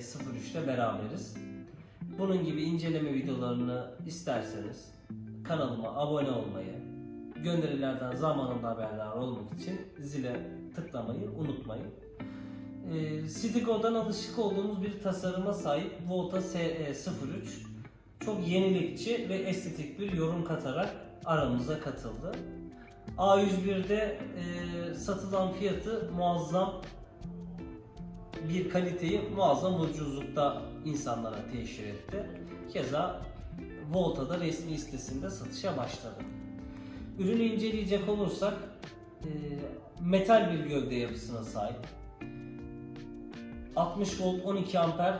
Bugün Volta SE03 ile beraberiz. Bunun gibi inceleme videolarını isterseniz kanalıma abone olmayı, gönderilerden zamanında haberdar olmak için zile tıklamayı unutmayın. Ee, Citigo'dan alışık olduğumuz bir tasarıma sahip Volta SE03 çok yenilikçi ve estetik bir yorum katarak aramıza katıldı. A101'de e, satılan fiyatı muazzam bir kaliteyi muazzam ucuzlukta insanlara teşhir etti. Keza Volta'da resmi sitesinde satışa başladı. Ürünü inceleyecek olursak e, metal bir gövde yapısına sahip. 60 volt 12 amper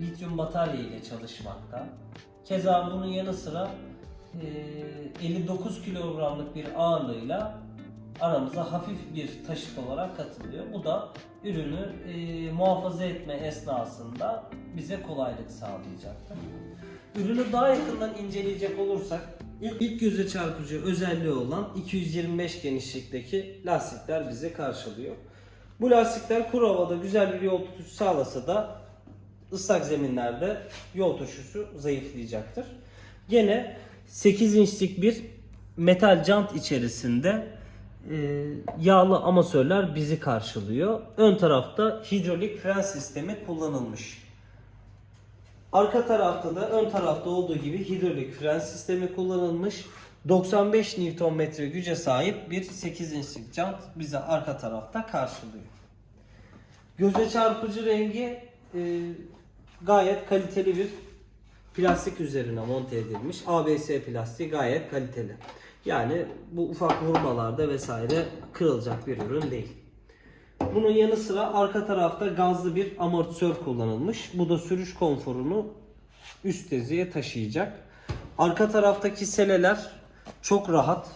lityum batarya ile çalışmakta. Keza bunun yanı sıra e, 59 kilogramlık bir ağırlığıyla aramıza hafif bir taşıt olarak katılıyor. Bu da ürünü e, muhafaza etme esnasında bize kolaylık sağlayacaktır. Ürünü daha yakından inceleyecek olursak ilk, ilk göze çarpıcı özelliği olan 225 genişlikteki lastikler bize karşılıyor. Bu lastikler kuru havada güzel bir yol tutuşu sağlasa da ıslak zeminlerde yol tutuşu zayıflayacaktır. Gene 8 inçlik bir metal jant içerisinde yağlı amasörler bizi karşılıyor. Ön tarafta hidrolik fren sistemi kullanılmış. Arka tarafta da ön tarafta olduğu gibi hidrolik fren sistemi kullanılmış. 95 Nm güce sahip bir 8 inçlik jant bize arka tarafta karşılıyor. Göze çarpıcı rengi e, gayet kaliteli bir plastik üzerine monte edilmiş. ABS plastiği gayet kaliteli. Yani bu ufak vurmalarda vesaire kırılacak bir ürün değil. Bunun yanı sıra arka tarafta gazlı bir amortisör kullanılmış. Bu da sürüş konforunu üst düzeye taşıyacak. Arka taraftaki seleler çok rahat.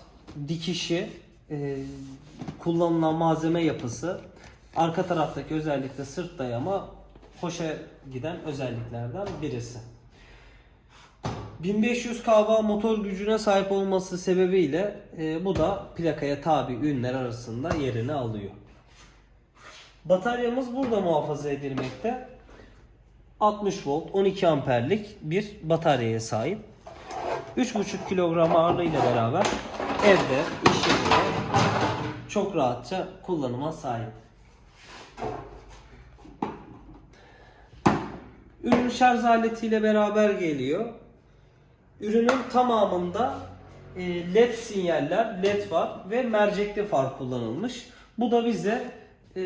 Dikişi, e, kullanılan malzeme yapısı, arka taraftaki özellikle sırt dayama hoşa giden özelliklerden birisi. 1500 kW motor gücüne sahip olması sebebiyle e, bu da plakaya tabi ürünler arasında yerini alıyor. Bataryamız burada muhafaza edilmekte. 60 volt 12 amperlik bir bataryaya sahip. 3,5 kilogram ağırlığıyla beraber evde, iş yerinde çok rahatça kullanıma sahip. Ürün şarj aletiyle beraber geliyor. Ürünün tamamında e, led sinyaller, led var ve mercekli far kullanılmış. Bu da bize e,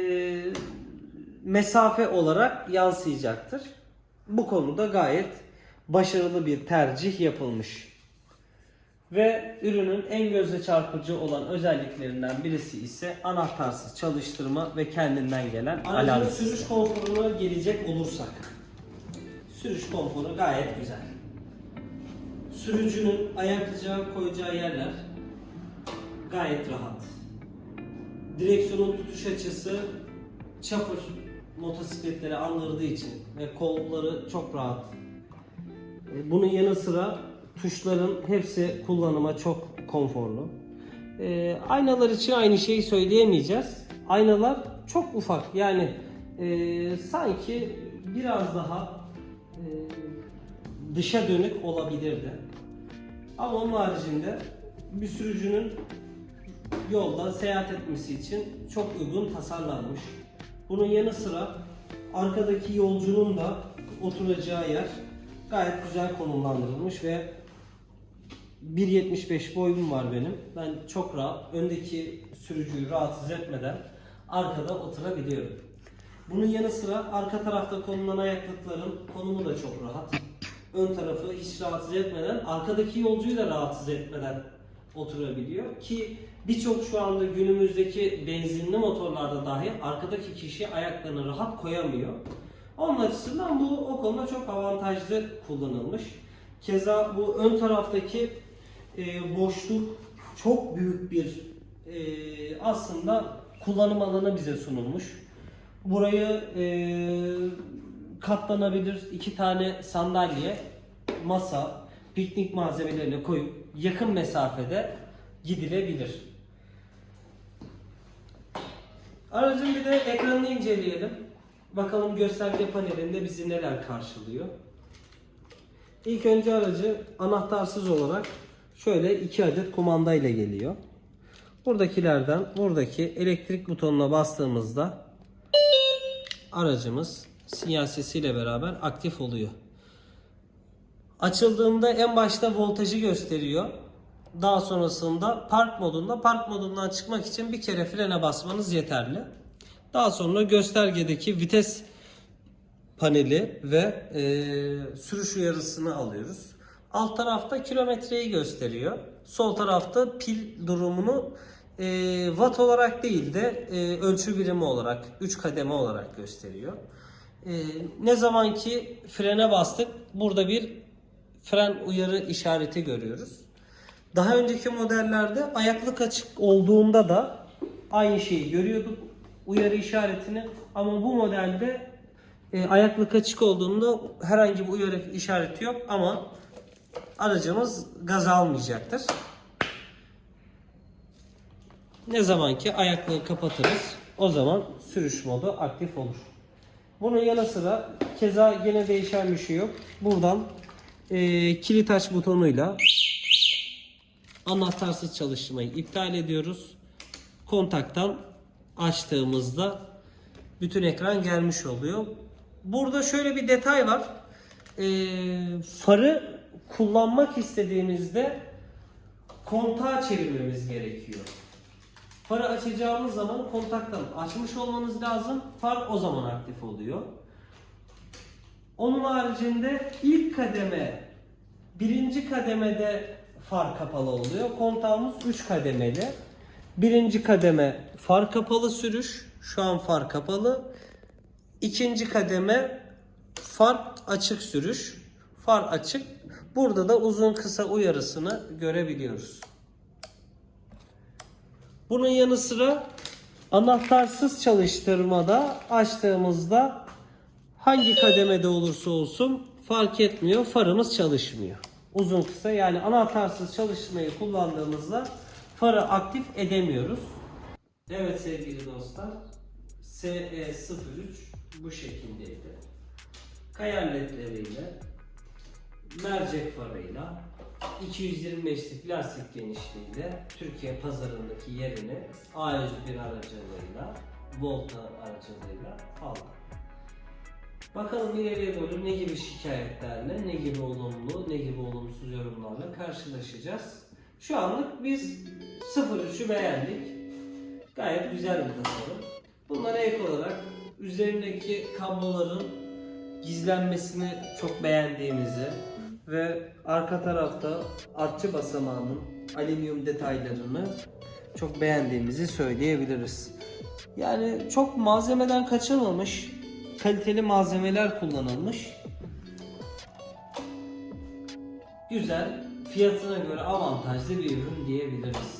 mesafe olarak yansıyacaktır. Bu konuda gayet başarılı bir tercih yapılmış. Ve ürünün en göze çarpıcı olan özelliklerinden birisi ise anahtarsız çalıştırma ve kendinden gelen alarm. sürüş konforuna gelecek olursak. Sürüş konforu gayet güzel. Sürücünün ayaklayacağı koyacağı yerler gayet rahat. Direksiyonun tutuş açısı çapır motosikletleri andırdığı için ve kolları çok rahat. E, Bunun yanı sıra tuşların hepsi kullanıma çok konforlu. E, aynalar için aynı şeyi söyleyemeyeceğiz. Aynalar çok ufak yani e, sanki biraz daha e, dışa dönük olabilirdi. Ama onun haricinde bir sürücünün yolda seyahat etmesi için çok uygun tasarlanmış. Bunun yanı sıra arkadaki yolcunun da oturacağı yer gayet güzel konumlandırılmış ve 1.75 boyum var benim. Ben çok rahat öndeki sürücüyü rahatsız etmeden arkada oturabiliyorum. Bunun yanı sıra arka tarafta konulan ayaklıkların konumu da çok rahat. Ön tarafı hiç rahatsız etmeden, arkadaki yolcuyu da rahatsız etmeden oturabiliyor ki birçok şu anda günümüzdeki benzinli motorlarda dahi arkadaki kişi ayaklarını rahat koyamıyor. Onun açısından bu o konuda çok avantajlı kullanılmış. Keza bu ön taraftaki e, boşluk çok büyük bir e, aslında kullanım alanı bize sunulmuş. Burayı e, katlanabilir iki tane sandalye, masa, piknik malzemelerini koyup yakın mesafede gidilebilir. Aracın bir de ekranını inceleyelim. Bakalım gösterge panelinde bizi neler karşılıyor. İlk önce aracı anahtarsız olarak şöyle iki adet kumanda ile geliyor. Buradakilerden buradaki elektrik butonuna bastığımızda aracımız sinyal sesiyle beraber aktif oluyor. Açıldığında en başta voltajı gösteriyor. Daha sonrasında park modunda park modundan çıkmak için bir kere frene basmanız yeterli. Daha sonra göstergedeki vites paneli ve e, sürüş uyarısını alıyoruz. Alt tarafta kilometreyi gösteriyor. Sol tarafta pil durumunu e, watt olarak değil de e, ölçü birimi olarak 3 kademe olarak gösteriyor. E, ne zaman ki frene bastık burada bir fren uyarı işareti görüyoruz. Daha önceki modellerde ayaklık açık olduğunda da aynı şeyi görüyorduk uyarı işaretini ama bu modelde e, ayaklık açık olduğunda herhangi bir uyarı işareti yok ama aracımız gaz almayacaktır. Ne zaman ki ayaklığı kapatırız o zaman sürüş modu aktif olur. Bunun yanı sıra keza yine değişen bir şey yok. Buradan e, kilit aç butonuyla anahtarsız çalışmayı iptal ediyoruz. Kontaktan açtığımızda bütün ekran gelmiş oluyor. Burada şöyle bir detay var. Ee, farı kullanmak istediğimizde kontağı çevirmemiz gerekiyor. Farı açacağımız zaman kontaktan açmış olmanız lazım. Far o zaman aktif oluyor. Onun haricinde ilk kademe birinci kademede far kapalı oluyor. Kontağımız 3 kademeli. Birinci kademe far kapalı sürüş. Şu an far kapalı. İkinci kademe far açık sürüş. Far açık. Burada da uzun kısa uyarısını görebiliyoruz. Bunun yanı sıra anahtarsız çalıştırmada açtığımızda hangi kademede olursa olsun fark etmiyor. Farımız çalışmıyor. Uzun kısa yani anahtarsız çalışmayı kullandığımızda farı aktif edemiyoruz. Evet sevgili dostlar. SE03 bu şekildeydi. Kayar ledleriyle, mercek farıyla, 225'lik lastik genişliğiyle Türkiye pazarındaki yerini A101 aracılığıyla, Volta aracılığıyla aldı. Bakalım ileriye doğru ne gibi şikayetlerle, ne gibi olumlu, ne gibi olumsuz yorumlarla karşılaşacağız. Şu anlık biz 03'ü beğendik. Gayet güzel bir tasarım. Bunlara ek olarak üzerindeki kabloların gizlenmesini çok beğendiğimizi ve arka tarafta artçı basamağının alüminyum detaylarını çok beğendiğimizi söyleyebiliriz. Yani çok malzemeden kaçınmamış, kaliteli malzemeler kullanılmış. Güzel, fiyatına göre avantajlı bir ürün diyebiliriz.